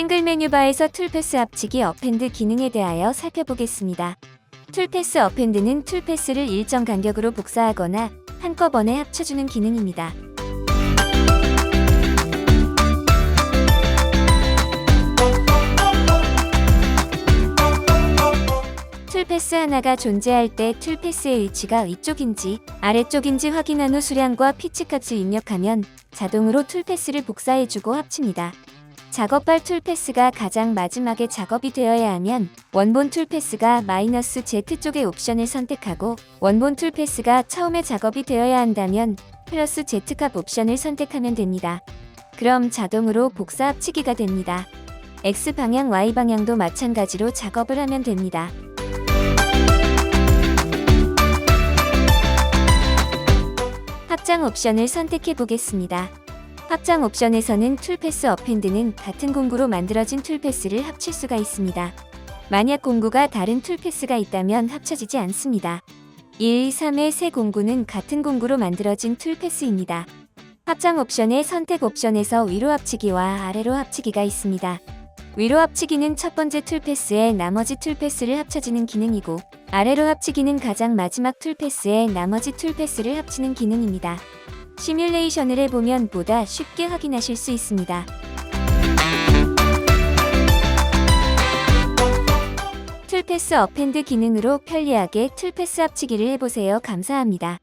메뉴바에서 툴패스 합치기 어펜드 기능에 대하여 살펴보겠습니다. 툴패스 어펜드는 툴패스를 일정 간격으로 복사하거나 한꺼번에 합쳐주는 기능입니다. 툴패스 하나가 존재할 때 툴패스의 위치가 위쪽인지 아래쪽인지 확인한 후 수량과 피치값을 입력하면 자동으로 툴패스를 복사해주고 합칩니다. 작업할 툴패스가 가장 마지막에 작업이 되어야 하면 원본 툴패스가 마이너스 Z 쪽의 옵션을 선택하고 원본 툴패스가 처음에 작업이 되어야 한다면 플러스 Z값 옵션을 선택하면 됩니다. 그럼 자동으로 복사 합치기가 됩니다. X 방향, Y 방향도 마찬가지로 작업을 하면 됩니다. 확장 옵션을 선택해 보겠습니다. 확장 옵션에서는 툴패스 어펜드는 같은 공구로 만들어진 툴패스를 합칠 수가 있습니다. 만약 공구가 다른 툴패스가 있다면 합쳐지지 않습니다. 1, 3의 세 공구는 같은 공구로 만들어진 툴패스입니다. 확장 옵션의 선택 옵션에서 위로 합치기와 아래로 합치기가 있습니다. 위로 합치기는 첫 번째 툴패스에 나머지 툴패스를 합쳐지는 기능이고 아래로 합치기는 가장 마지막 툴패스에 나머지 툴패스를 합치는 기능입니다. 시뮬레이션을 해보면 보다 쉽게 확인하실 수 있습니다. 툴패스 어펜드 기능으로 편리하게 툴패스 합치기를 해보세요. 감사합니다.